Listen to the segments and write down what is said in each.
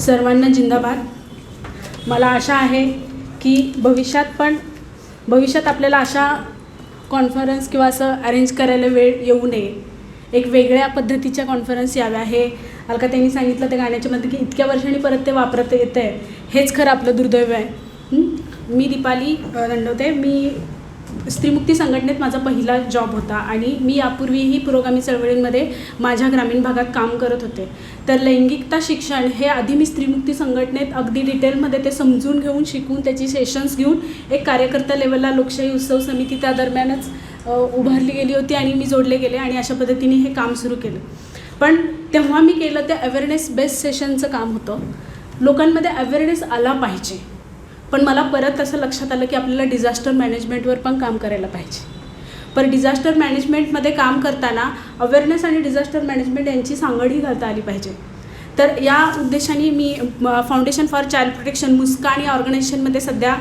सर्वांना जिंदाबाद. मला आशा आहे की भविष्यात पण भविष्यात आपल्याला अशा कॉन्फरन्स किंवा असं अरेंज करायला वेळ येऊ नये. एक वेगळ्या पद्धतीच्या कॉन्फरन्स याव्या. हे अलका त्यांनी सांगितलं त्या गाण्याच्यामध्ये की इतक्या वर्षांनी परत ते वापरता येतं आहे हेच खरं आपलं दुर्दैव आहे. मी दीपाली दंडवते मी स्त्रीमुक्ती संघटनेत माझा पहिला जॉब होता आणि मी यापूर्वीही पुरोगामी चळवळींमध्ये माझ्या ग्रामीण भागात काम करत होते. तर लैंगिकता शिक्षण हे आधी मी स्त्रीमुक्ती संघटनेत अगदी डिटेलमध्ये ते समजून घेऊन शिकून त्याची सेशन्स घेऊन एक कार्यकर्ता लेवलला लोकशाही उत्सव समिती त्या दरम्यानच उभारली गेली होती आणि मी जोडले गेले आणि अशा पद्धतीने हे काम सुरू केलं. पण तेव्हा मी केलं ते अवेअरनेस बेस्ड सेशनचं काम होतं. लोकांमध्ये अवेअरनेस आला पाहिजे. पण मला परत असं लक्षात आलं की आपल्याला डिझास्टर मॅनेजमेंटवर पण काम करायला पाहिजे. पर डिझास्टर मॅनेजमेंटमध्ये काम करताना अवेअरनेस आणि डिझास्टर मॅनेजमेंट यांची सांगडही घालता आली पाहिजे. तर या उद्देशाने मी foundation for child protection Muskaan या ऑर्गनायझेशनमध्ये सध्या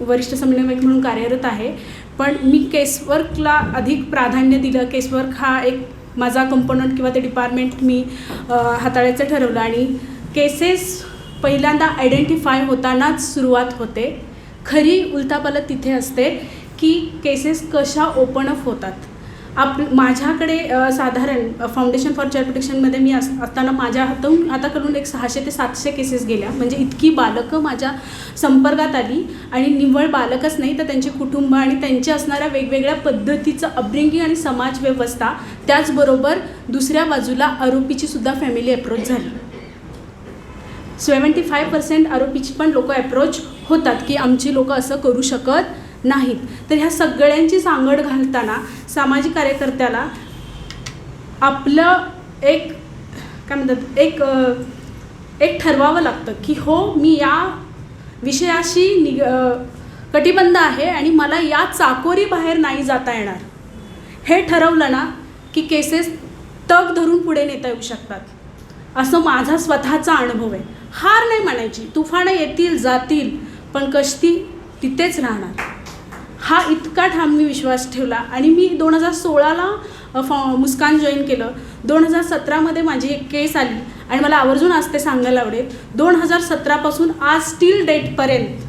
वरिष्ठ समन्वयक म्हणून कार्यरत आहे. पण मी केसवर्कला अधिक प्राधान्य दिलं. केसवर्क हा एक माझा कंपोनंट किंवा ते डिपार्टमेंट मी हाताळायचं ठरवलं आणि केसेस पहिल्यांदा आयडेंटिफाय होतानाच सुरुवात होते. खरी उलतापालत तिथे असते की केसेस कशा ओपन अप होतात. आप माझ्याकडे साधारण फाउंडेशन फॉर चाइल्ड प्रोटेक्शनमध्ये मी अस असताना माझ्या हातून हाताकडून एक सहाशे ते सातशे केसेस गेल्या. म्हणजे इतकी बालकं माझ्या संपर्कात आली आणि निव्वळ बालकच नाही तर त्यांचे कुटुंब आणि त्यांचे असणाऱ्या वेगवेगळ्या पद्धतीचं अपब्रिंगिंग आणि समाज व्यवस्था त्याचबरोबर दुसऱ्या बाजूला आरोपीची सुद्धा फॅमिली अप्रोच झाली. सेवन्टी फाय पर्सेंट आरोपीची पण लोक अप्रोच होतात की आमची लोक असं करू शकत नाहीत. तर ह्या सगळ्यांची सांगड घालताना सामाजिक कार्यकर्त्याला आपलं एक काय म्हणतात एक एक ठरवावं लागतं की हो मी या विषयाशी निग कटिबंध आहे आणि मला या चाकोरी बाहेर नाही जाता येणार. हे ठरवलं ना की केसेस तग धरून पुढे नेता येऊ शकतात. असं माझा स्वतःचा अनुभव आहे. हार नाही म्हणायची. तुफानं येतील जातील पण कश्ती तिथेच राहणार. हा इतका ठाम मी विश्वास ठेवला आणि मी दोन हजार सोळाला फॉ मुस्कान जॉईन केलं. दोन हजार सतरामध्ये माझी एक केस आली आणि मला आवर्जून आज ते सांगायला आवडेल. दोन हजार सतरापासून आज स्टील डेटपर्यंत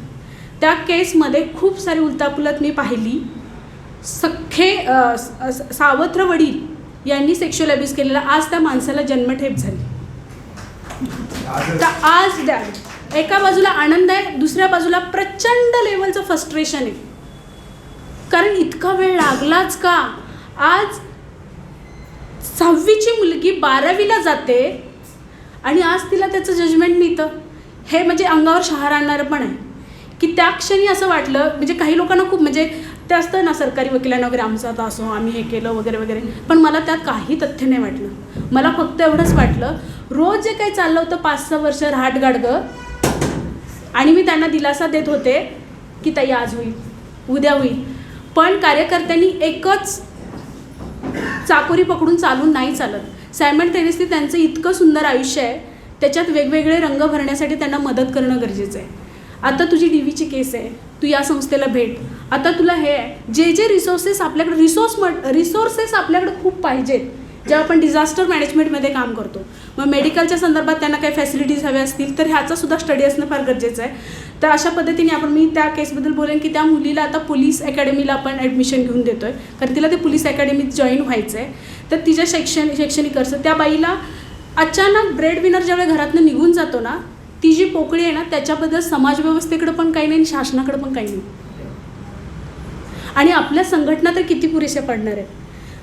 त्या केसमध्ये खूप सारी उलतापुलत मी पाहिली. सख्खे सावत्र वडील यांनी सेक्शुअल अब्यूज केलेला. आज त्या माणसाला जन्मठेप झाली. तर आज द्या. एका बाजूला आनंद आहे दुसऱ्या बाजूला प्रचंड लेवलचं फ्रस्ट्रेशन आहे. कारण इतका वेळ लागलाच का? आज सहावीची मुलगी बारावीला जाते आणि आज तिला त्याचं जजमेंट मिळतं. हे म्हणजे अंगावर शहार आणणारं पण आहे. की त्या क्षणी असं वाटलं म्हणजे काही लोकांना खूप म्हणजे ते असतं ना सरकारी वकिलांना वगैरे आमचा आता असो आम्ही हे केलं वगैरे वगैरे. पण मला त्यात काही तथ्य नाही वाटलं. मला फक्त एवढंच वाटलं रोज जे काही चाललं होतं पाच सहा वर्ष रहाट गाडगं आणि मी त्यांना दिलासा देत होते की ताई आज होईल उद्या होईल. पण कार्यकर्त्यांनी एकच चाकोरी पकडून चालून नाही चालत. सायमन टेनिसली त्यांचं इतकं सुंदर आयुष्य आहे त्याच्यात वेगवेगळे रंग भरण्यासाठी त्यांना मदत करणं गरजेचं आहे. आता तुझी डी व्हीची केस आहे तू या संस्थेला भेट. आता तुला हे आहे जे जे रिसोर्सेस आपल्याकडे रिसोर्स रिसोर्सेस आपल्याकडे खूप पाहिजेत जेव्हा आपण डिझास्टर मॅनेजमेंटमध्ये काम करतो. मग मेडिकलच्या संदर्भात त्यांना काही फॅसिलिटीज हव्या असतील तर ह्याचा सुद्धा स्टडी असणं फार गरजेचं आहे. तर अशा पद्धतीने आपण मी त्या केसबद्दल बोलेन की त्या मुलीला आता पोलीस अकॅडमीला आपण ॲडमिशन घेऊन देतो आहे कारण तिला ते पोलीस अकॅडमीत जॉईन व्हायचं आहे तर तिच्या शैक्षण शैक्षणिक खर्च त्या बाईला अचानक ब्रेड विनर ज्यावेळी घरातनं निघून जातो ना ती जी पोकळी आहे ना त्याच्याबद्दल समाजव्यवस्थेकडं पण काही नाही आणि शासनाकडं पण काही नाही. आणि आपल्या संघटना तर किती पुरेशा पडणार आहेत.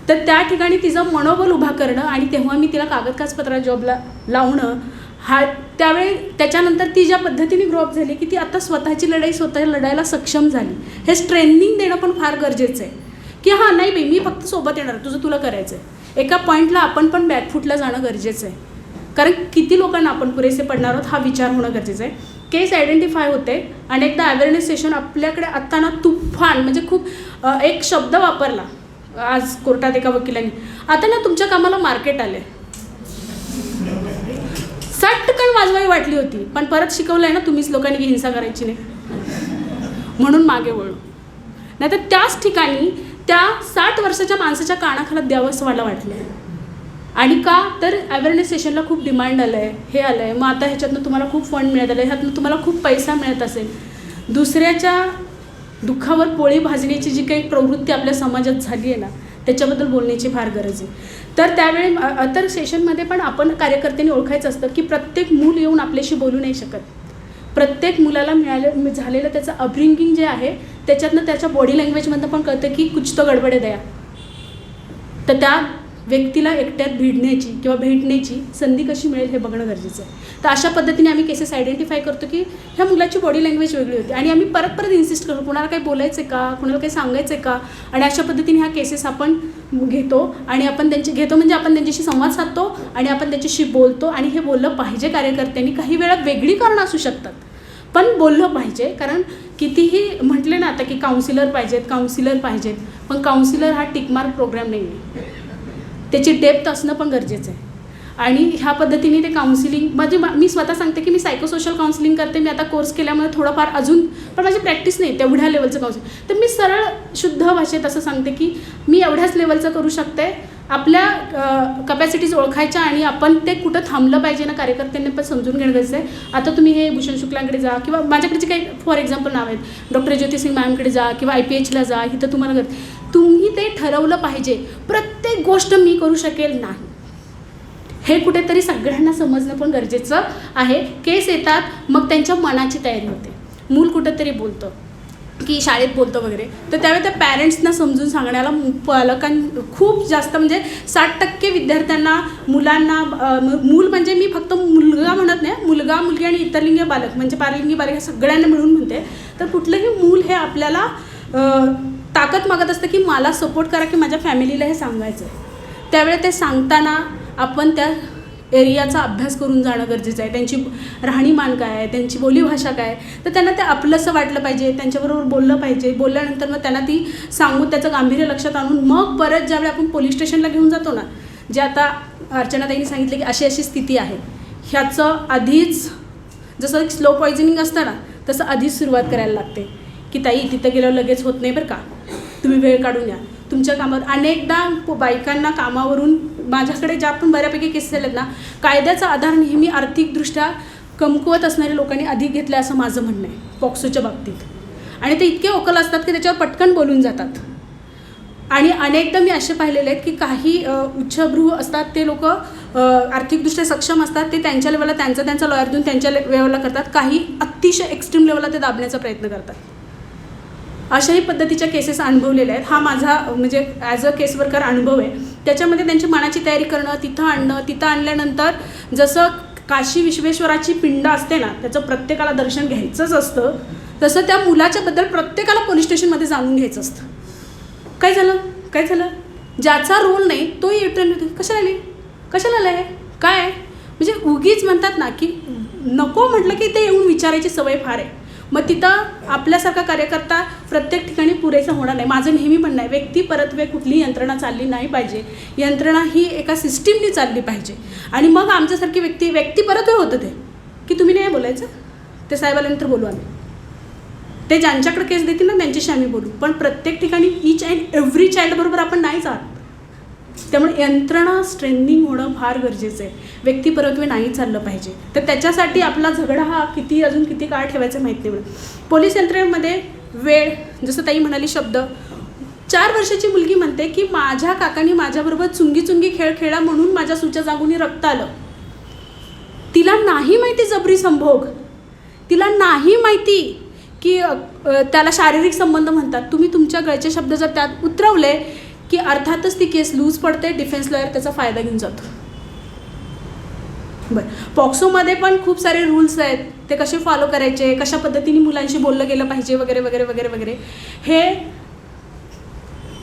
तर त्या ठिकाणी तिचं मनोबल उभा करणं आणि तेव्हा मी तिला कागदकाजपत्रा जॉबला लावणं हा त्यावेळी त्याच्यानंतर ती ज्या पद्धतीने ग्रोअप झाली की ती आता स्वतःची लढाई स्वतः लढायला सक्षम झाली. हे ट्रेनिंग देणं पण फार गरजेचं आहे. की हां नाही बाई मी फक्त सोबत येणार तुझं तुला करायचं आहे एका पॉईंटला आपण पण बॅकफुटला जाणं गरजेचं आहे. कारण किती लोकांना आपण पुरेसे पडणार आहोत हा विचार होणं गरजेचं आहे. केस आयडेंटिफाय होते. आणि एकदा अवेअरनेस सेशन आपल्याकडे आत्ता ना तुफान म्हणजे खूप एक शब्द वापरला. आज कोर्टात एका वकिलांनी. आता ना तुमच्या कामाला मार्केट आले सटकन वाजवाई वाटली होती पण परत शिकवलं आहे ना तुम्हीच लोकांनी की हिंसा करायची नाही. म्हणून मागे वळू. नाही तर त्याच ठिकाणी त्या साठ वर्षाच्या माणसाच्या कानाखाला द्यावंसं मला वाटलं आणि का? तर अवेअरनेस सेशनला खूप डिमांड आलं आहे हे आलं आहे मग आता ह्याच्यातनं तुम्हाला खूप फंड मिळत आलं आहे ह्यातनं तुम्हाला खूप पैसा मिळत असेल. दुसऱ्याच्या दुःखावर पोळी भाजण्याची जी काही प्रवृत्ती आपल्या समाजात झाली आहे ना त्याच्याबद्दल बोलण्याची फार गरज आहे. तर त्यावेळी अ- तर सेशनमध्ये पण आपण कार्यकर्त्यांनी ओळखायचं असतं की प्रत्येक मूल येऊन आपल्याशी बोलू नाही शकत. प्रत्येक मुलाला मिळालं झालेलं त्याचं अपब्रिंगिंग जे आहे त्याच्यातनं त्याच्या बॉडी लँग्वेजमधनं पण कळतं की कुछ तो गडबड द्या दया. तर त्या व्यक्तीला एकट्यात भिडण्याची किंवा भेटण्याची संधी कशी मिळेल हे बघणं गरजेचं आहे. तर अशा पद्धतीने आम्ही केसेस आयडेंटिफाय करतो की ह्या मुलाची बॉडी लँग्वेज वेगळी होती आणि आम्ही परत परत इन्सिस्ट करतो कुणाला काही बोलायचं आहे का? कुणाला काही सांगायचं आहे का? आणि अशा पद्धतीने ह्या केसेस आपण घेतो आणि आपण त्यांचे घेतो म्हणजे आपण त्यांच्याशी संवाद साधतो आणि आपण त्यांच्याशी बोलतो आणि हे बोललं पाहिजे कार्यकर्त्यांनी. काही वेळा वेगळी कारणं असू शकतात पण बोललं पाहिजे. कारण कितीही म्हटले ना आता की काउन्सिलर पाहिजेत काउन्सिलर पाहिजेत पण काउन्सिलर हा टिकमार्क प्रोग्राम नाही आहे त्याची डेप्थ असणं पण गरजेचं आहे. आणि ह्या पद्धतीने ते काउन्सिलिंग म्हणजे मी स्वतः सांगते की मी सायकोसोशल काउन्सिलिंग करते मी आता कोर्स केल्यामुळे थोडंफार अजून पण माझी प्रॅक्टिस नाही तेवढ्या लेवलचं काउन्सिलिंग तर मी सरळ शुद्ध भाषेत असं सांगते की मी एवढ्याच लेवलचं करू शकते. आपल्या कपॅसिटीज ओळखायच्या आणि आपण ते कुठं थांबलं पाहिजे ना कार्यकर्त्यांनी पण समजून घेणं गरजेचं आहे. आता तुम्ही हे भूषण शुक्लांकडे जा किंवा माझ्याकडे जे काही फॉर एक्झाम्पल नाव आहेत. डॉक्टर ज्योतिसिंग मॅमकडे जा किंवा आय पी एचला जा इथं तुम्हाला तुम्ही ते ठरवलं पाहिजे. प्रत्येक गोष्ट मी करू शकेल नाही. हे कुठेतरी सगळ्यांना समजणं पण गरजेचं आहे. केस येतात मग त्यांच्या मनाची तयारी होते. मूल कुठंतरी बोलतं की शाळेत बोलतो वगैरे. तर त्यावेळी त्या पॅरेंट्सना समजून सांगण्याला मु- पालकां खूप जास्त म्हणजे साठ टक्के विद्यार्थ्यांना मुलांना मूल म्हणजे मी फक्त मुलगा म्हणत नाही. मुलगा मुलगी आणि इतरलिंगी बालक म्हणजे पारलिंगी बालक ह्या सगळ्यांना मिळून म्हणते. तर कुठलंही मूल हे आपल्याला ताकद मागत असतं की मला सपोर्ट करा की माझ्या फॅमिलीला हे सांगायचं आहे त्यावेळी ते सांगताना आपण त्या एरियाचा अभ्यास करून जाणं गरजेचं आहे. त्यांची राहणीमान काय आहे? त्यांची बोलीभाषा काय आहे? तर त्यांना ते आपलंसं वाटलं पाहिजे त्यांच्याबरोबर बोललं पाहिजे. बोलल्यानंतर मग त्यांना ती सांगून त्याचं गांभीर्य लक्षात आणून मग परत ज्यावेळी आपण पोलीस स्टेशनला घेऊन जातो ना जे आता अर्चनाताईंनी सांगितलं की अशी अशी स्थिती आहे. ह्याचं आधीच जसं स्लो पॉयझनिंग असतं ना तसं आधीच सुरुवात करायला लागते. की ताई तिथं गेल्यावर लगेच होत नाही बरं का. तुम्ही वेळ काढून या. तुमच्या कामावर अनेकदा बायकांना कामावरून माझ्याकडे ज्या पण बऱ्यापैकी केसेस झालेत ना कायद्याचा आधार नेहमी आर्थिकदृष्ट्या कमकुवत असणाऱ्या लोकांनी अधिक घेतला असं माझं म्हणणं आहे पॉक्सोच्या बाबतीत. आणि ते इतके ओकल असतात की त्याच्यावर पटकन बोलून जातात. आणि अनेकदा मी असे पाहिलेले आहेत की काही उच्चभ्रू असतात ते लोक आर्थिकदृष्ट्या सक्षम असतात ते त्यांच्या लेवलला त्यांचा त्यांचा लॉयर देऊन त्यांच्या लेवलला करतात. काही अतिशय एक्स्ट्रीम लेवलला ते दाबण्याचा प्रयत्न करतात. अशाही पद्धतीच्या केसेस अनुभवलेल्या आहेत. हा माझा म्हणजे ॲज अ केस वर्कर अनुभव आहे. त्याच्यामध्ये त्यांची मनाची तयारी करणं तिथं आणणं तिथं आणल्यानंतर जसं काशी विश्वेश्वराची पिंड असते ना त्याचं प्रत्येकाला दर्शन घ्यायचंच असतं तसं त्या मुलाच्याबद्दल प्रत्येकाला पोलीस स्टेशनमध्ये जाणून घ्यायचं असतं. काय झालं? काय झालं? ज्याचा रोल नाही तोही रिटर्न कशाला आली? कशाला आलं आहे काय? म्हणजे उगीच म्हणतात ना की नको म्हटलं की ते येऊन विचारायची सवय फार आहे. मग तिथं आपल्यासारखा कार्यकर्ता प्रत्येक ठिकाणी पुरेसा होणार नाही. माझं नेहमी म्हणणं आहे व्यक्ती परत्वे कुठली यंत्रणा चालली नाही पाहिजे. यंत्रणा ही एका सिस्टीमनी चालली पाहिजे. आणि मग आमच्यासारखी व्यक्ती व्यक्ती परत्वे होतं ते. की तुम्ही नाही बोलायचं? ते साहेबाल्यानंतर बोलू आम्ही. ते ज्यांच्याकडे केस देतील ना त्यांच्याशी आम्ही बोलू. पण प्रत्येक ठिकाणी ईच अँड एव्हरी चाइल्डबरोबर आपण नाही जात त्यामुळे यंत्रणा स्ट्रेंथनिंग होणं फार गरजेचं आहे. व्यक्तिपरत्वे नाही चाललं पाहिजे. तर त्याच्यासाठी आपला झगडा हा किती अजून किती काळ ठेवायचा माहीत नाही मला पोलीस यंत्रणेमध्ये वेळ जसं ताई म्हणाली शब्द चार वर्षाची मुलगी म्हणते की माझ्या काकांनी माझ्याबरोबर चुंगी चुंगी खेळ खेळा म्हणून माझ्या सुच्या जागूनी रक्त आलं. तिला नाही माहिती जबरी संभोग. तिला नाही माहिती की त्याला शारीरिक संबंध म्हणतात. तुम्ही तुमच्या गळचे शब्द जर त्यात उतरवले की अर्थातच ती केस लूज पडते डिफेन्स लॉयर त्याचा फायदा घेऊन जातो. बरं. पॉक्सोमध्ये पण खूप सारे रूल्स आहेत. ते कसे फॉलो करायचे कशा पद्धतीने मुलांशी बोललं गेलं पाहिजे वगैरे वगैरे वगैरे वगैरे. हे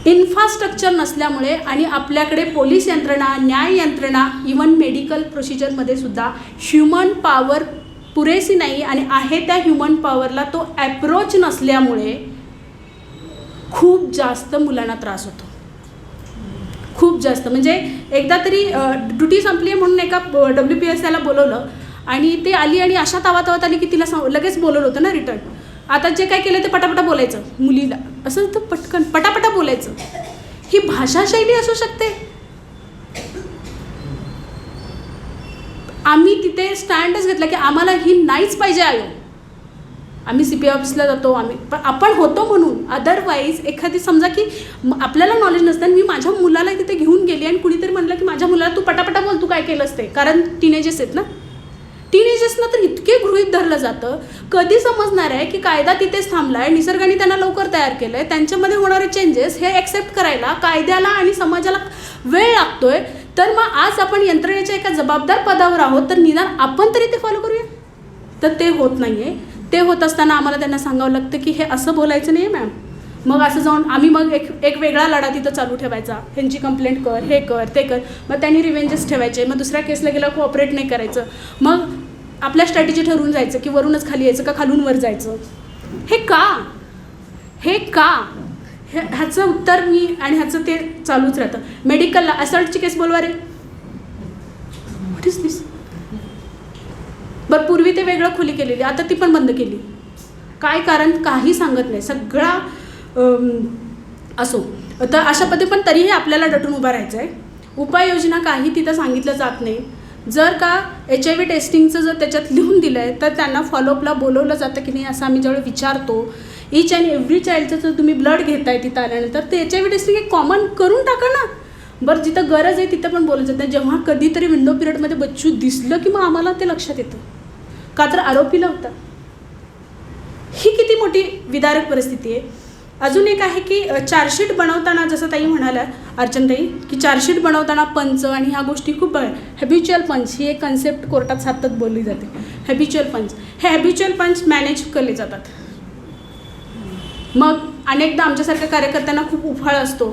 इन्फ्रास्ट्रक्चर नसल्यामुळे आणि आपल्याकडे पोलीस यंत्रणा न्याय यंत्रणा इवन मेडिकल प्रोसिजरमध्ये सुद्धा ह्युमन पॉवर पुरेसी नाही आणि आहे त्या ह्युमन पॉवरला तो ॲप्रोच नसल्यामुळे खूप जास्त मुलांना त्रास होतो. खूप जास्त. म्हणजे एकदा तरी ड्युटी संपली आहे म्हणून एका डब्ल्यू पी एस त्याला बोलवलं आणि ते आली आणि अशा तावा तावात आली की तिला सांग लगेच बोलवलं होतं ना रिटर्न आता जे काय केलं ते पटापटा बोलायचं. मुलीला असं तर पटकन पटापटा बोलायचं. ही भाषाशैली असू शकते. आम्ही तिथे स्टँडच घेतला की आम्हाला ही नाहीच पाहिजे आयोग आम्ही सी पी ऑफिसला जातो आम्ही पण आपण होतो म्हणून. अदरवाईज एखादी समजा की आपल्याला नॉलेज नसतं आणि मी माझ्या मुलाला तिथे घेऊन गेली आणि कुणीतरी म्हणलं की माझ्या मुलाला तू पटापटा बोल तू काय केलंस ते? कारण टीनेजेस आहेत ना? टीनेजेसना तर इतके गृहित धरलं जातं. कधी समजणार आहे की कायदा तिथेच थांबला आहे निसर्गाने त्यांना लवकर तयार केलं आहे त्यांच्यामध्ये होणारे चेंजेस हे ॲक्सेप्ट करायला कायद्याला आणि समाजाला वेळ लागतोय. तर मग आज आपण यंत्रणेच्या एका जबाबदार पदावर आहोत तर निदान आपण तरी ते फॉलो करूया? तर ते होत नाही आहे ते होत असताना आम्हाला त्यांना सांगावं लागतं की हे असं बोलायचं नाही आहे मॅम मग असं जाऊन आम्ही मग एक एक वेगळा लढा तिथं चालू ठेवायचा. ह्यांची कंप्लेंट कर हे कर ते कर. मग त्यांनी रिव्हेंजेस ठेवायचे. मग दुसऱ्या केसला गेलं कोऑपरेट नाही करायचं. मग आपल्या स्ट्रॅटेजी ठरवून जायचं की वरूनच खाली यायचं का खालून वर जायचं? हे का? हे का? हे ह्याचं उत्तर मी आणि ह्याचं ते चालूच राहतं. मेडिकलला असल्टची केस बोलवा रे. व्हॉट इज दिस बरं पूर्वी ते वेगळं खुली केलेली आता ती पण बंद केली. काय कारण काही सांगत नाही. सगळा असो. तर अशा पद्धती पण तरीही आपल्याला डटून उभा राहायचं आहे उपाययोजना काही तिथं सांगितलं जात नाही. जर का एच आय व्ही टेस्टिंगचं जर त्याच्यात लिहून दिलं आहे तर त्यांना फॉलोअपला बोलवलं जातं की नाही असं आम्ही ज्यावेळी विचारतो इच अँड एव्हरी चाइल्डचं जर तुम्ही ब्लड घेताय तिथं आल्यानंतर ते एच आय व्ही टेस्टिंग एक कॉमन करून टाका ना. बरं जिथं गरज आहे तिथं पण बोलली जात. नाही जेव्हा कधीतरी विंडो पिरियडमध्ये बच्चू दिसलं की मग आम्हाला ते लक्षात येतं. का तर आरोपीला होता. ही किती मोठी विदारक परिस्थिती आहे. अजून एक आहे की चार्जशीट बनवताना जसं ताई म्हणाल्या अर्चनताई की चार्जशीट बनवताना पंच आणि ह्या गोष्टी खूप हॅबिच्युअल पंच ही एक कन्सेप्ट कोर्टात सातत बोलली जाते. हॅबिच्युअल पंच हे हॅबिच्युअल पंच मॅनेज केले जातात. मग अनेकदा आमच्यासारख्या कार्यकर्त्यांना खूप उफाळ असतो.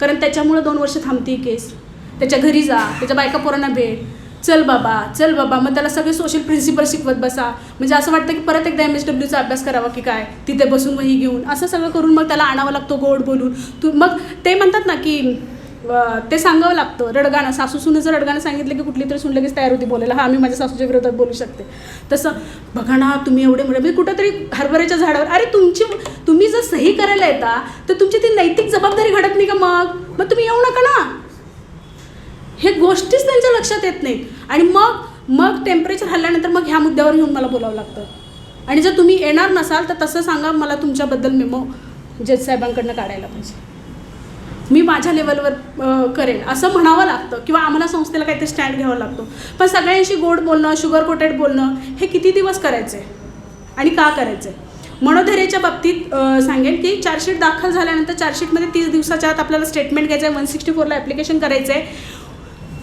कारण त्याच्यामुळं दोन वर्ष थांबते ही केस त्याच्या घरी जा त्याच्या बायका पोरांना भेट. चल बाबा चल बाबा मग त्याला सगळे सोशल प्रिन्सिपल शिकवत बसा. म्हणजे असं वाटतं की परत एकदा एम एस डब्ल्यूचा अभ्यास करावा की काय? तिथे बसून वही घेऊन. असं सगळं करून मग त्याला आणावं लागतो गोड बोलून. तू मग ते म्हणतात ना की ते सांगावं लागतं. रडगाणं सासू जर रडगाणं सांगितलं की कुठली तरी सुन लगेच तयार होती बोलायला. हा मी माझ्या सासूच्या विरोधात बोलू शकते. तसं बघा ना तुम्ही एवढे मोठे म्हणजे कुठंतरी हरभऱ्याच्या झाडावर अरे तुमची तुम्ही जर सही करायला येता तर तुमची ती नैतिक जबाबदारी घडत नाही का मग? मग तुम्ही येऊ नका ना. हे गोष्टीच त्यांच्या लक्षात येत नाहीत. आणि मग मग टेम्परेचर हल्ल्यानंतर मग ह्या मुद्द्यावर येऊन मला बोलावं लागतं. आणि जर तुम्ही येणार नसाल तर तसं सांगा मला तुमच्याबद्दल मेमो जज साहेबांकडनं काढायला पाहिजे. मी माझ्या लेवलवर करेन. असं म्हणावं लागतं किंवा आम्हाला संस्थेला काहीतरी स्टँड घ्यावा लागतो. पण सगळ्यांशी गोड बोलणं शुगर कोटेड बोलणं हे किती दिवस करायचं आहे आणि का करायचं आहे मनोधैर्याच्या बाबतीत सांगेन की चार्जशीट दाखल झाल्यानंतर चार्जशीटमध्ये तीस दिवसाच्या आत आपल्याला स्टेटमेंट घ्यायचं आहे वन सिक्स्टी फोरला ॲप्लिकेशन करायचं आहे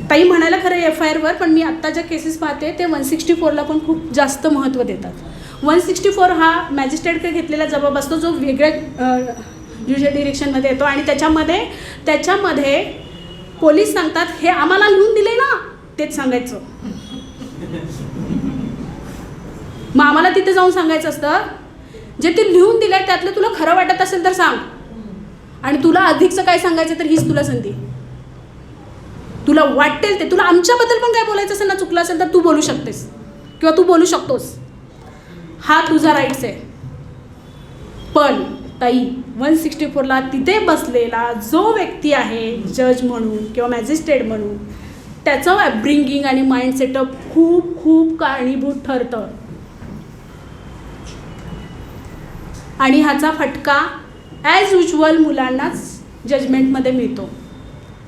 ताई म्हणायला खरं एफ आय आरवर पण मी आत्ता ज्या केसेस पाहते ते वन सिक्स्टी फोरला पण खूप जास्त महत्त्व देतात. वन सिक्स्टी फोर हा मॅजिस्ट्रेटकडे घेतलेला जबाब असतो जो वेगळ्या ज्युडिशियल डिरेक्शनमध्ये येतो आणि त्याच्यामध्ये त्याच्यामध्ये पोलीस सांगतात हे आम्हाला लिहून दिले ना तेच सांगायचं. मग आम्हाला तिथे जाऊन सांगायचं असतं जे ते लिहून दिलं त्यातलं तुला खरं वाटत असेल तर सांग. आणि तुला अधिकचं काय सांगायचं तर हीच तुला संधी. तुला वाटेल ते. तुला आमच्याबद्दल पण काय बोलायचं असेल ना चुकलं असेल तर तू बोलू शकतेस. किंवा तू बोलू शकतोस. हा तुझा राईट्स आहे. पण ताई वन सिक्स्टी फोरला तिथे बसलेला जो व्यक्ती आहे जज म्हणून किंवा मॅजिस्ट्रेट म्हणून त्याचं ॲब्रिंगिंग आणि माइंड सेटअप खूप खूप कारणीभूत ठरतं. आणि ह्याचा फटका ॲज युजल मुलांनाच जजमेंटमध्ये मिळतो.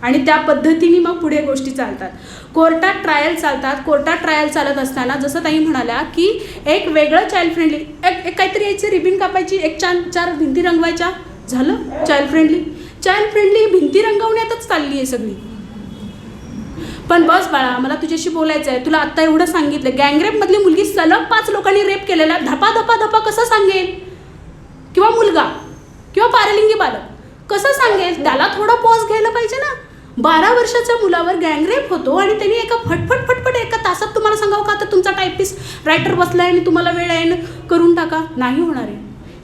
आणि त्या पद्धतीने मग पुढे गोष्टी चालतात. कोर्टात ट्रायल चालतात. कोर्टात ट्रायल चालत असताना जसं ताई म्हणाल्या की एक वेगळं चाइल्ड फ्रेंडली एक एक काहीतरी यायची रिबिन कापायची एक चार चार भिंती रंगवायच्या. झालं? चाइल्ड फ्रेंडली चाइल्ड फ्रेंडली भिंती रंगवण्यातच चालली आहे सगळी. पण बस बाळा मला तुझ्याशी बोलायचं आहे तुला आत्ता एवढं सांगितलं. गँगरेपमधली मुलगी सलग पाच लोकांनी रेप केलेला. धपा धपा धपा कसं सांगेल? किंवा मुलगा? किंवा पारलिंगी बालक? कसं सांगेल? त्याला थोडं पॉज घ्यायला पाहिजे ना. बारा वर्षाच्या मुलावर गँगरेप होतो आणि त्यांनी एका फटफट फटफट एका तासात तुम्हाला सांगावं का? तर तुमचा टायपिस्ट रायटर बसला आहे आणि तुम्हाला वेळ आहे करून टाका. नाही होणार आहे.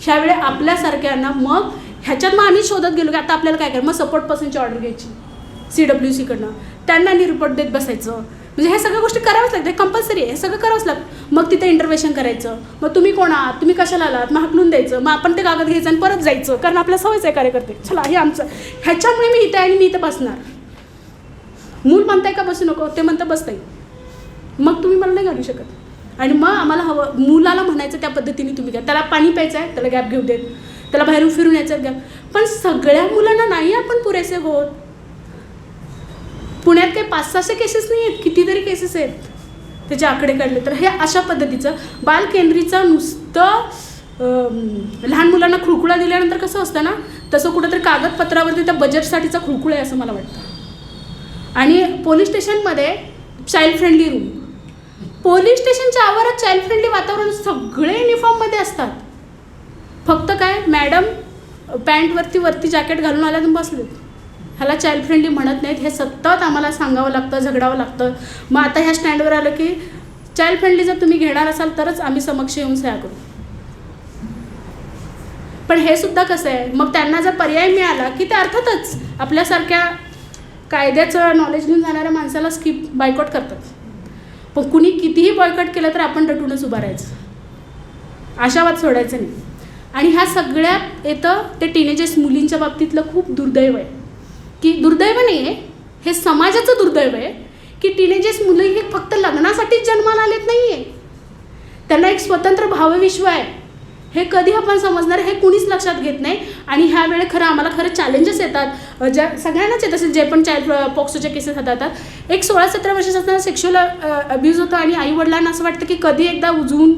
ह्यावेळी आपल्यासारख्यांना मग ह्याच्यात मग आम्ही शोधत गेलो की आता आपल्याला काय करायचं? मग सपोर्ट पर्सनची ऑर्डर घ्यायची. सी डब्ल्यू सीकडनं त्यांना आणि रिपोर्ट देत बसायचं. म्हणजे ह्या सगळ्या गोष्टी कराव्याच लागतात. कंपल्सरी आहे. हे सगळं करावंच लागतं. मग तिथे इंटरव्हेशन करायचं. मग तुम्ही कोण आहात? तुम्ही कशाला आलात? मग हाकलून द्यायचं. मग आपण ते कागद घ्यायचं आणि परत जायचं. कारण आपल्या सवयच आहे कार्यकर्ते. चला हे आमचं. ह्याच्यामुळे मी इथे आहे आणि मी इथं बसणार. मूल म्हणताय का बसू नको? ते म्हणतं बसताय. मग तुम्ही मला नाही घालू शकत. आणि मग आम्हाला हवं मुलाला म्हणायचं त्या पद्धतीने तुम्ही घ्या. त्याला पाणी प्यायचं आहे त्याला गॅप घेऊ देत. त्याला बाहेरून फिरून यायचं गॅप. पण सगळ्या मुलांना नाही आपण पुरेसे होत. पुण्यात काही पाच सहाशे केसेस नाही आहेत कितीतरी केसेस आहेत. त्याचे आकडे काढले तर. हे अशा पद्धतीचं बालकेंद्रीचं नुसतं लहान मुलांना खुळकुळा दिल्यानंतर कसं असतं ना तसं कुठंतरी कागदपत्रावरती त्या बजेटसाठीचा खुळखुळा आहे असं मला वाटतं. आणि पोलीस स्टेशनमध्ये चाइल्ड फ्रेंडली रूम पोलीस स्टेशनच्या आवारात चाइल्ड फ्रेंडली वातावरण सगळे युनिफॉर्ममध्ये असतात. फक्त काय मॅडम पॅन्टवरती वरती जॅकेट घालून आल्यात बसले बसलेत. ह्याला चाइल्ड फ्रेंडली म्हणत नाहीत. हे सतत आम्हाला सांगावं लागतं झगडावं लागतं. मग आता ह्या स्टँडवर आलं की चाइल्ड फ्रेंडली जर तुम्ही घेणार असाल तरच आम्ही समक्ष येऊन सह्या करू. पण हे सुद्धा कसं आहे? मग त्यांना जर पर्याय मिळाला की ते अर्थातच आपल्यासारख्या कायद्याचं नॉलेज घेऊन जाणाऱ्या माणसाला स्किप बायकॉट करतात. पण कुणी कितीही बॉयकॉट केलं तर आपण रटूनच उभा राहायचं. आशावाद सोडायचं नाही. आणि ह्या सगळ्यात येतं ते टीनेजर्स मुलींच्या बाबतीतलं खूप दुर्दैव आहे. की दुर्दैव नाही आहे हे समाजाचं दुर्दैव आहे की टीनेजर्स मुलं हे फक्त लग्नासाठीच जन्माला आलेत नाही आहे त्यांना एक स्वतंत्र भावविश्व आहे. हे कधी आपण समजणार हे कुणीच लक्षात घेत नाही. आणि ह्या वेळे खरं आम्हाला खरं चॅलेंजेस येतात. ज्या सगळ्यांनाच येत असेल जे पण चाइल्ड पॉक्सोचे केसेस हाताळतात. एक सोळा सतरा वर्षाचा असताना सेक्शुअल अब्यूज होतो आणि आईवडिलांना असं वाटतं की कधी एकदा उजवून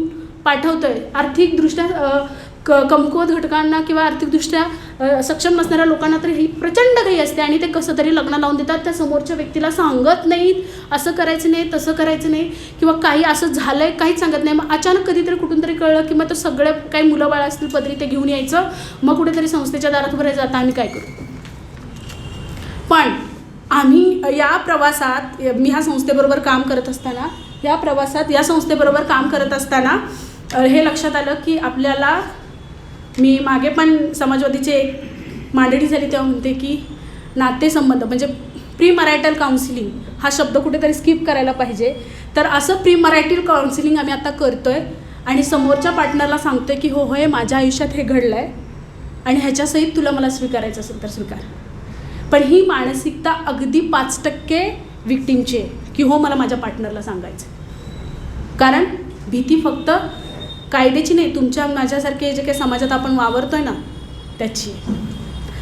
पाठवतोय. आर्थिकदृष्ट्या क कमकुवत घटकांना किंवा आर्थिकदृष्ट्या सक्षम नसणाऱ्या लोकांना तर ही प्रचंड घाई असते आणि ते कसं तरी लग्न लावून देतात त्या समोरच्या व्यक्तीला सांगत नाहीत असं करायचं नाही तसं करायचं नाही किंवा काही असं झालं आहे काहीच सांगत नाही. मग अचानक कधीतरी कुठून तरी कळलं की मग तो सगळे काही मुलं बाळ असतील पदरी ते घेऊन यायचं. मग कुठेतरी संस्थेच्या दारात उभं राहायचं. आता आम्ही काय करू? पण आम्ही या प्रवासात मी ह्या संस्थेबरोबर काम करत असताना या प्रवासात या संस्थेबरोबर काम करत असताना हे लक्षात आलं की आपल्याला मी मागे पण समाजवादीचे एक मांडणी झाली तेव्हा म्हणते की नातेसंबंध म्हणजे प्री मरायटल काउन्सिलिंग हा शब्द कुठेतरी स्किप करायला पाहिजे. तर असं प्री मरायटल काउन्सिलिंग आम्ही आता करतो आहे आणि समोरच्या पार्टनरला सांगतो आहे की हो होय माझ्या आयुष्यात हे घडलं आहे आणि ह्याच्यासहित तुला मला स्वीकारायचं असेल तर स्वीकार. पण ही मानसिकता अगदी पाच टक्के विक्टीमची आहे की हो मला माझ्या पार्टनरला सांगायचं कारण भीती फक्त कायद्याची नाही तुमच्या माझ्यासारखे जे काही समाजात आपण वावरतोय ना त्याची.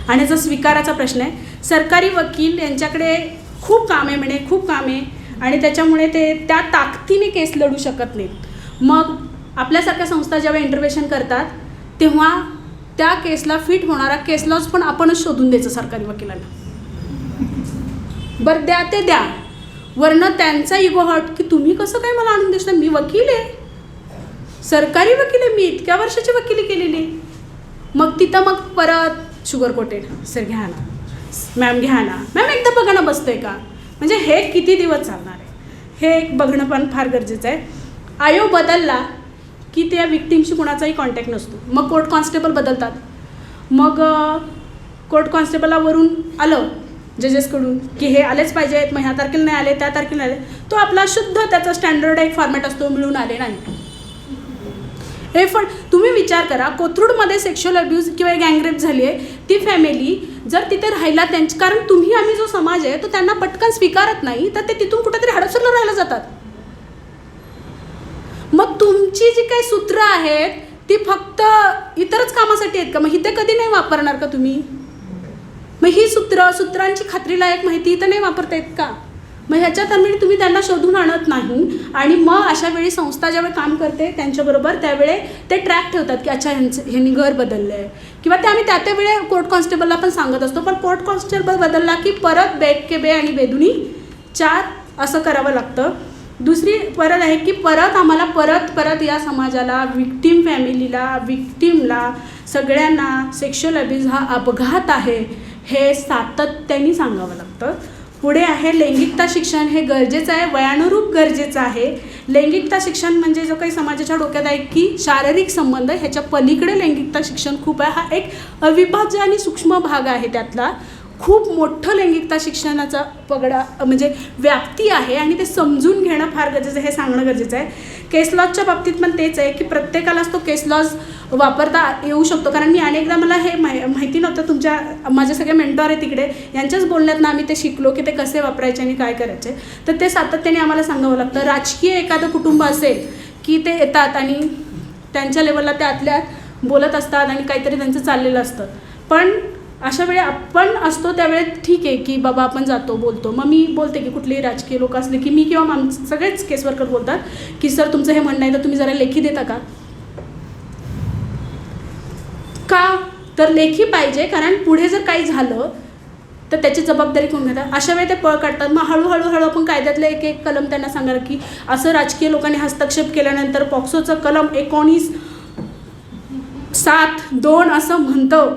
आणि याचा स्वीकाराचा प्रश्न आहे सरकारी वकील यांच्याकडे खूप काम आहे म्हणे खूप काम आहे. आणि त्याच्यामुळे ते त्या ताकदीने केस लढू शकत नाहीत. मग आपल्यासारख्या संस्था जेव्हा इंटरव्हेशन करतात तेव्हा त्या केसला फिट होणारा केस लॉज पण आपणच शोधून द्यायचं सरकारी वकिलांना. बरं द्या ते द्या. वरनं त्यांचा इगो हट की तुम्ही कसं काय मला आणून देता मी वकील आहे. सरकारी वकील आहे मी इतक्या वर्षाची वकिली केलेली. मग तिथं मग परत शुगर कोटेड सर घ्या ना. मॅम घ्या ना. मॅम एकदा बघा ना बसतंय का? म्हणजे हे किती दिवस चालणार आहे? हे एक बघणं पण फार गरजेचं आहे. आयोग बदलला की त्या विक्टीमशी कुणाचाही कॉन्टॅक्ट नसतो. मग कोर्ट कॉन्स्टेबल बदलतात. मग कोर्ट कॉन्स्टेबलावरून आलं जजेसकडून की हे आलेच पाहिजेत मग ह्या तारखेला नाही आले त्या तारखेला आले. तो आपला शुद्ध त्याचा स्टँडर्ड एक फॉर्मॅट असतो मिळून आले नाही. हे पण तुम्ही विचार करा कोथरूडमध्ये सेक्शुअल अब्यूज किंवा गँगरेप झाली आहे ती फॅमिली जर तिथे राहिला त्यांची कारण तुम्ही आम्ही जो समाज आहे तो त्यांना पटकन स्वीकारत नाही तर ते तिथून कुठेतरी हडपसरला राहायला जातात. मग तुमची जी काही सूत्र आहेत ती फक्त इतरच कामासाठी आहेत का? मग इथे कधी नाही वापरणार का तुम्ही? मग ही सूत्र सूत्रांची खात्रीलायक माहिती इथं नाही वापरता येत का? मग ह्याच्या दरम्यान तुम्ही त्यांना शोधून आणत नाही. आणि मग अशा वेळी संस्था ज्यावेळी काम करते त्यांच्याबरोबर त्यावेळे ते ट्रॅक ठेवतात की अच्छा ह्यांचं ह्यांनी घर बदललं आहे किंवा ते आम्ही त्या त्या वेळे कोर्ट कॉन्स्टेबलला पण सांगत असतो. पण कोर्ट कॉन्स्टेबल बदलला की परत बेट के बे आणि बेदुनी चार असं करावं लागतं. दुसरी परत आहे की परत आम्हाला परत परत या समाजाला विक्टीम फॅमिलीला विक्टीमला सगळ्यांना सेक्शुअल अब्यूज हा अपघात आहे हे सातत्याने सांगावं लागतं. पुढे आहे लैंगिकता शिक्षण. हे गरजेचं आहे वयानुरूप गरजेचं आहे. लैंगिकता शिक्षण म्हणजे जो काही समाजाच्या डोक्यात आहे की शारीरिक संबंध ह्याच्या पलीकडे लैंगिकता शिक्षण खूप आहे. हा एक अविभाज्य आणि सूक्ष्म भाग आहे त्यातला. खूप मोठं लैंगिकता शिक्षणाचा पगडा म्हणजे व्याप्ती आहे आणि ते समजून घेणं फार गरजेचं आहे हे सांगणं गरजेचं आहे. केस लॉजच्या बाबतीत पण तेच आहे की प्रत्येकालाच तो केस लॉज वापरता येऊ शकतो. कारण मी अनेकदा मला हे माहि माहिती नव्हतं तुमच्या माझे सगळे मेंटॉर आहे तिकडे. यांच्याच बोलण्यातनं आम्ही ते शिकलो की ते कसे वापरायचे आणि काय करायचे. तर ते सातत्याने आम्हाला सांगावं लागतं. राजकीय एखादं कुटुंब असेल की ते येतात आणि त्यांच्या लेवलला ते आतल्या बोलत असतात आणि काहीतरी त्यांचं चाललेलं असतं. पण अशा वेळी आपण असतो त्यावेळेत ठीक आहे की बाबा आपण जातो बोलतो. मग मी बोलते की कुठलेही राजकीय लोक असले की मी किंवा आम सगळेच केस वर्कर बोलतात की सर तुमचं हे म्हणणं आहे तर तुम्ही जरा लेखी देता का? का? तर लेखी पाहिजे कारण पुढे जर काही झालं तर त्याची जबाबदारी कोण घेतात अशा वेळी ते पळ काढतात. मग हळूहळू हळू आपण कायद्यातले एक एक कलम त्यांना सांगा की असं राजकीय लोकांनी हस्तक्षेप केल्यानंतर पॉक्सोचं कलम एकोणीस सात दोन असं म्हणतं.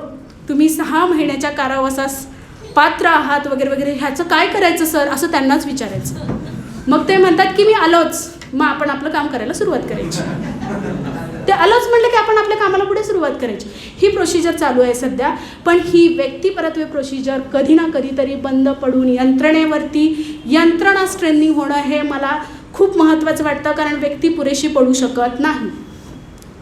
तुम्ही सहा महिन्याच्या कारावासास पात्र आहात वगैरे वगैरे ह्याचं काय करायचं सर? असं त्यांनाच विचारायचं. मग ते म्हणतात की मी आलोच. मग आपण आपलं काम करायला सुरुवात करायची. ते आलोच म्हटलं की आपण आपल्या कामाला पुढे सुरुवात करायची. ही प्रोसिजर चालू आहे सध्या पण ही व्यक्तिपरत्वे प्रोसिजर कधी ना कधीतरी बंद पडून यंत्रणेवरती यंत्रणा स्ट्रेनिंग होणं हे मला खूप महत्त्वाचं वाटतं कारण व्यक्ती पुरेशी पडू शकत नाही.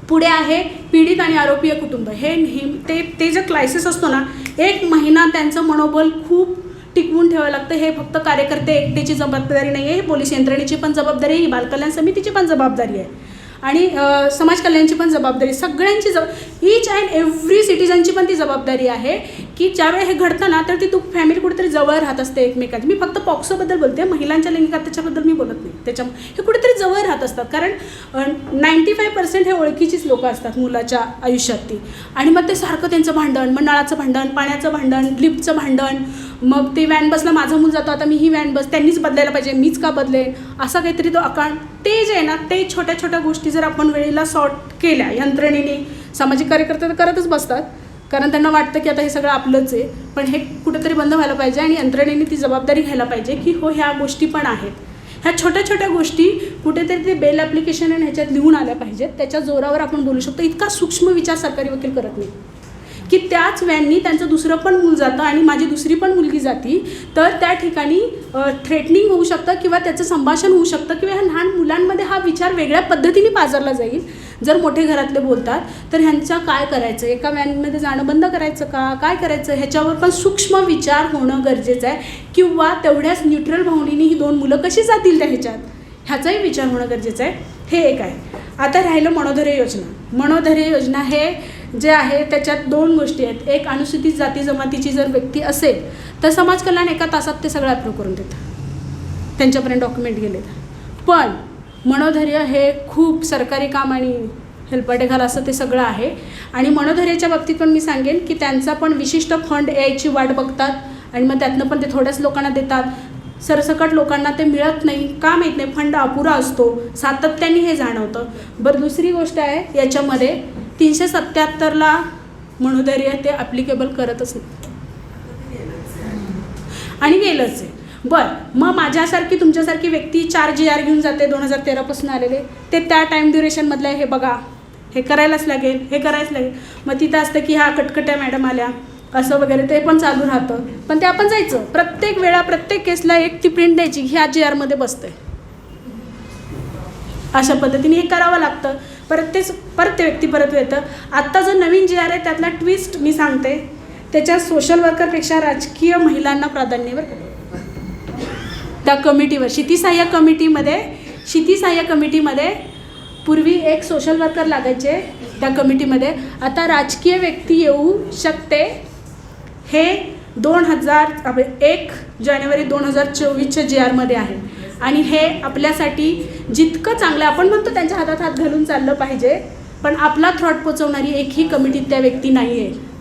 पुढे आहे पीडित आणि आरोपीय कुटुंब. हे नेहमी ते ते जे क्लायसिस असतो ना एक महिना त्यांचं मनोबल खूप टिकवून ठेवावं लागतं. हे फक्त कार्यकर्ते एकटेची जबाबदारी नाही आहे पोलीस यंत्रणेची पण जबाबदारी आहे ही बालकल्याण समितीची पण जबाबदारी आहे. आणि समाज कल्याणची पण जबाबदारी सगळ्यांची जब ईच अँड एव्हरी सिटीजनची पण ती जबाबदारी आहे की ज्यावेळी हे घडतं ना तर ती तू फॅमिली कुठेतरी जवळ राहत असते एकमेकांची. मी फक्त पॉक्सोबद्दल बोलते महिलांच्या लैंगिक त्याच्याबद्दल मी बोलत नाही. त्याच्या हे कुठेतरी जवळ राहत असतात. कारण नाईंटी फाय पर्सेंट हे ओळखीचीच लोकं असतात मुलाच्या आयुष्यात ती. आणि मग ते सारखं त्यांचं भांडण मग नळाचं भांडण पाण्याचं भांडण लिफ्टचं भांडण. मग ते व्हॅन बसला माझा मूल जातो आता मी ही व्हॅन बस त्यांनीच बदलायला पाहिजे मीच का बदलेन असा काहीतरी तो अकाउंट ते जे आहे ना ते छोट्या छोट्या गोष्टी जर आपण वेळेला सॉर्ट केल्या यंत्रणेने सामाजिक कार्यकर्ते तर करतच बसतात. कारण त्यांना वाटतं की आता हे सगळं आपलंच आहे. पण हे कुठेतरी बंद व्हायला पाहिजे आणि यंत्रणेने ती जबाबदारी घ्यायला पाहिजे की हो ह्या गोष्टी पण आहेत. ह्या छोट्या छोट्या गोष्टी कुठेतरी ते बेल ॲप्लिकेशन आणि ह्याच्यात लिहून आल्या पाहिजेत. त्याच्या जोरावर आपण बोलू शकतो. इतका सूक्ष्म विचार सरकारी वकील करत नाही की त्याच व्हॅननी त्यांचं दुसरं पण मूल जातं आणि माझी दुसरी पण मुलगी जाती तर त्या ठिकाणी थ्रेटनिंग होऊ शकतं किंवा त्याचं संभाषण होऊ शकतं किंवा ह्या लहान मुलांमध्ये हा विचार वेगळ्या पद्धतीने पाजरला जाईल. जर मोठे घरातले बोलतात तर ह्यांचा काय करायचं? एका व्हॅनमध्ये जाणं बंद करायचं का? काय करायचं? ह्याच्यावर पण सूक्ष्म विचार होणं गरजेचं आहे. किंवा तेवढ्याच न्यूट्रल भावनेने ही दोन मुलं कशी जातील त्या ह्याच्यात? ह्याचाही विचार होणं गरजेचं आहे. हे एक आहे. आता राहिलं मनोधैर्य योजना. मनोधैर्य योजना हे जे आहे त्याच्यात दोन गोष्टी आहेत. एक अनुसूचित जाती जमातीची जर व्यक्ती असेल तर समाज कल्याण एका तासात ते सगळं अप्रूव्ह करून देतात त्यांच्यापर्यंत डॉक्युमेंट गेलेत पण मनोधैर्य हे खूप सरकारी काम आणि हेलपाटे घाल असं ते सगळं आहे. आणि मनोधैर्याच्या बाबतीत पण मी सांगेन की त्यांचा पण विशिष्ट फंड यायची वाट बघतात आणि मग त्यातनं पण ते थोड्याच लोकांना देतात. सरसकट लोकांना ते मिळत नाही का माहीत नाही. फंड अपुरा असतो सातत्याने हे जाणवतं. बरं दुसरी गोष्ट आहे याच्यामध्ये तीनशे सत्याहत्तरला मनोधैर्य ते ॲप्लिकेबल करतच नाही. आणि गेलंच आहे. बरं मग माझ्यासारखी तुमच्यासारखी व्यक्ती चार जी आर घेऊन जाते दोन हजार तेरापासून आलेले. ते त्या टाईम ड्युरेशनमधलं आहे, हे बघा. हे करायलाच लागेल हे करायच लागेल. मग तिथं असतं की ह्या कटकट्या मॅडम आल्या. असं वगैरे ते पण चालू राहतं. पण ते आपण जायचं. प्रत्येक वेळा प्रत्येक केसला एक ती प्रिंट द्यायची. ह्या जी आरमध्ये बसते अशा पद्धतीने हे करावं लागतं. परत तेच परत ते व्यक्ती परत येतं. आत्ता जो नवीन जी आर आहे त्यातला ट्विस्ट मी सांगते. त्याच्या सोशल वर्करपेक्षा राजकीय महिलांना प्राधान्यवर त्या कमिटीवर शिती सहाय्य कमिटीमध्ये शिती सहाय्य कमिटीमध्ये पूर्वी एक सोशल वर्कर लागायचे त्या कमिटीमध्ये आता राजकीय व्यक्ती येऊ शकते हे दोन हजार एक जानेवारी दोन हजार चोवीसच्या जी आरमध्ये आहे. आणि हे आपल्यासाठी जितकं चांगलं आपण म्हणतो त्यांच्या हातात हात घालून चाललं पाहिजे पण आपला थ्रॉट पोचवणारी एकही कमिटीत त्या व्यक्ती नाही आहे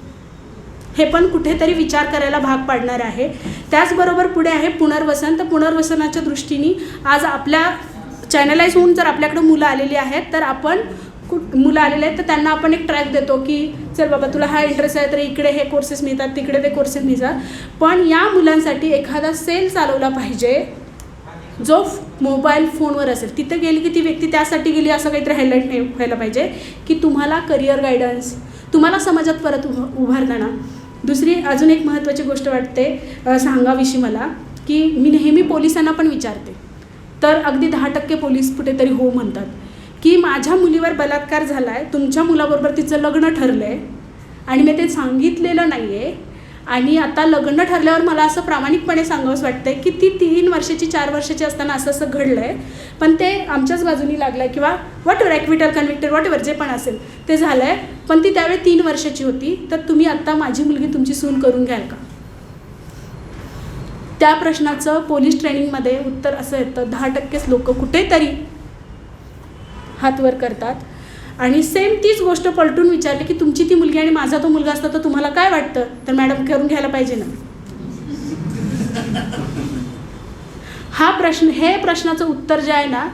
हे पण कुठेतरी विचार करायला भाग पाडणार आहे. त्याचबरोबर पुढे आहे पुनर्वसन. तर पुनर्वसनाच्या दृष्टीने आज आपल्या चॅनलाइज होऊन जर आपल्याकडे मुलं आलेली आहेत तर आपण कुठ मुलं आलेले आहेत तर त्यांना आपण एक ट्रॅक देतो की चल बाबा तुला हा इंटरेस्ट आहे तर इकडे हे कोर्सेस मिळतात तिकडे ते कोर्सेस मिळतात. पण या मुलांसाठी एखादा सेल चालवला पाहिजे जो मोबाईल फोनवर असेल तिथं गेली की ती व्यक्ती त्यासाठी गेली असं काहीतरी हायलाईट नाही व्हायला पाहिजे की तुम्हाला करिअर गायडन्स तुम्हाला समाजात परत उभ उभारताना दुसरी अजून एक महत्त्वाची गोष्ट वाटते सांगाविषयी मला की मी नेहमी पोलिसांना पण विचारते. तर अगदी दहा टक्के पोलीस कुठेतरी हो म्हणतात की माझ्या मुलीवर बलात्कार झाला आहे तुमच्या मुलाबरोबर तिचं लग्न ठरलं आहे आणि मी ते सांगितलेलं नाही आहे आणि आता लग्न ठरल्यावर मला असं प्रामाणिकपणे सांगावंसं वाटतं आहे की ती तीन वर्षाची चार वर्षाची असताना असं असं घडलं आहे पण ते आमच्याच बाजूनी लागलं आहे किंवा whatever acquit or convict or whatever जे पण असेल ते झालं आहे पण ती त्यावेळी तीन वर्षाची होती. तर तुम्ही आत्ता माझी मुलगी तुमची सून करून घ्याल का? त्या प्रश्नाचं पोलीस ट्रेनिंगमध्ये उत्तर असं येतं. दहा टक्केच लोक कुठेतरी हात वर करतात. आणि सेम तीच गोष्ट पलटून विचारली की तुमची ती मुलगी आणि माझा तो मुलगा असता तर तुम्हाला काय वाटतं? तर मॅडम करून घ्यायला पाहिजे ना. हा प्रश्न हे प्रश्नाचं उत्तर जे आहे ना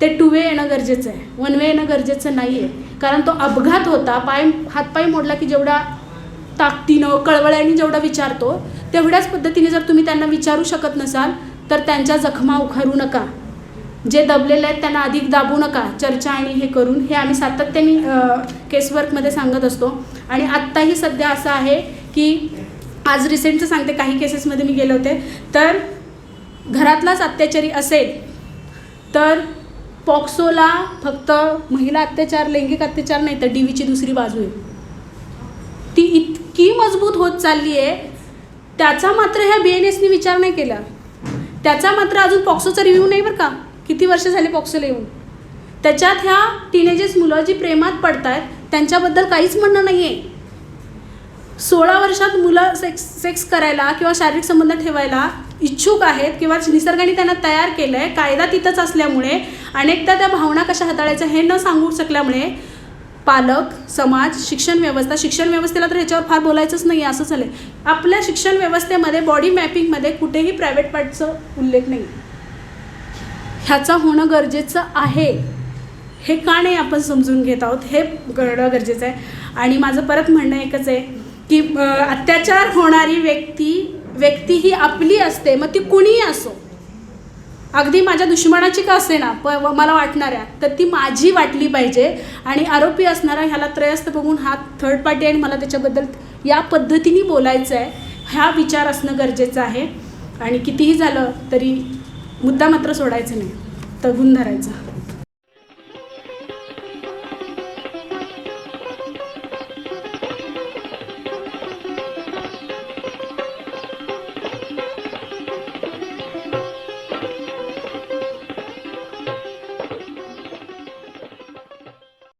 ते टू वे येणं गरजेचं आहे. वन वे येणं गरजेचं नाही आहे कारण तो अपघात होता पाय हातपाय मोडला की जेवढा ताकदीनं कळवळ्याने जेवढा विचारतो तेवढ्याच पद्धतीने जर तुम्ही त्यांना विचारू शकत नसाल तर त्यांच्या जखमा उखारू नका. जे दबलेले आहेत त्यांना अधिक दाबू नका. चर्चा आणि हे करून. हे आम्ही सातत्याने केसवर्कमध्ये सांगत असतो. आणि आत्ताही सध्या असं आहे की आज रिसेंटचं सांगते काही केसेसमध्ये मी गेले होते. तर घरातलाच अत्याचारी असेल तर पॉक्सोला फक्त महिला अत्याचार लैंगिक अत्याचार नाही तर डी व्हीची दुसरी बाजू आहे. ती इतकी मजबूत होत चालली आहे. त्याचा मात्र ह्या बी एन एसनी विचार नाही केला. त्याचा मात्र अजून पॉक्सोचा रिव्ह्यू नाही बरं का. किती वर्ष झाले पॉक्सोला येऊन? त्याच्यात ह्या टीनेजेस मुलं जी प्रेमात पडत आहेत त्यांच्याबद्दल काहीच म्हणणं नाही आहे सोळा वर्षात मुलं सेक्स सेक्स करायला किंवा शारीरिक संबंध ठेवायला इच्छुक आहेत किंवा निसर्गाने त्यांना तयार केलं आहे कायदा तिथंच असल्यामुळे अनेकदा त्या भावना कशा हाताळायच्या हे न सांगू शकल्यामुळे पालक समाज शिक्षण व्यवस्था शिक्षण व्यवस्थेला तर ह्याच्यावर फार बोलायचंच नाही आहे असं झालं आपल्या शिक्षण व्यवस्थेमध्ये बॉडी मॅपिंगमध्ये कुठेही प्रायव्हेट पार्टचं उल्लेख नाही ह्याचं होणं गरजेचं आहे. हे का नाही आपण समजून घेत आहोत? हे करणं गरजेचं आहे. आणि माझं परत म्हणणं एकच आहे की अत्याचार होणारी व्यक्ती व्यक्ती ही आपली असते मग ती कुणीही असो. अगदी माझ्या दुश्मनाची का असे ना प मला वाटणाऱ्या. तर ती माझी वाटली पाहिजे. आणि आरोपी असणारा ह्याला त्रयस्त बघून हा थर्ड पार्टी आणि मला त्याच्याबद्दल या पद्धतीने बोलायचं आहे हा विचार असणं गरजेचं आहे. आणि कितीही झालं तरी मुद्दा मात्र सोडायचा नाही. तगून धरायचा.